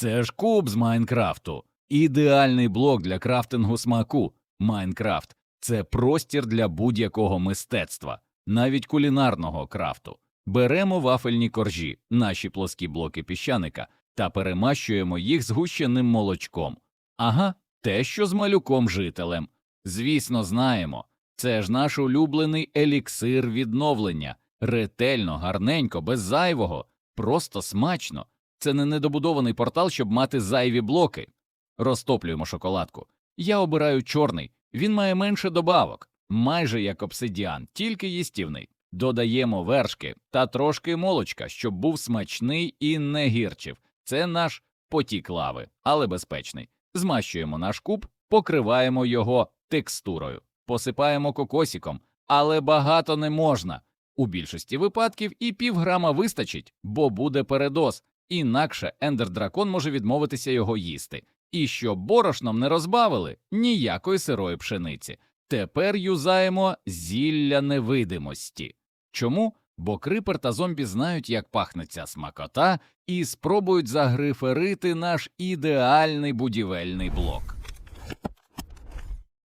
Це ж куб з Майнкрафту. Ідеальний блок для крафтингу смаку. Майнкрафт це простір для будь-якого мистецтва, навіть кулінарного крафту. Беремо вафельні коржі, наші плоскі блоки піщаника, та перемащуємо їх згущеним молочком. Ага, те, що з малюком жителем. Звісно, знаємо. Це ж наш улюблений еліксир відновлення. Ретельно, гарненько, без зайвого, просто смачно. Це не недобудований портал, щоб мати зайві блоки. Розтоплюємо шоколадку. Я обираю чорний, він має менше добавок, майже як обсидіан, тільки їстівний. Додаємо вершки та трошки молочка, щоб був смачний і не гірчив. Це наш потік лави, але безпечний. Змащуємо наш куб, покриваємо його текстурою, посипаємо кокосиком, але багато не можна. У більшості випадків і півграма вистачить, бо буде передоз, інакше ендер-дракон може відмовитися його їсти. І щоб борошном не розбавили ніякої сирої пшениці. Тепер юзаємо зілля невидимості. Чому? Бо крипер та зомбі знають, як пахне ця смакота, і спробують загриферити наш ідеальний будівельний блок.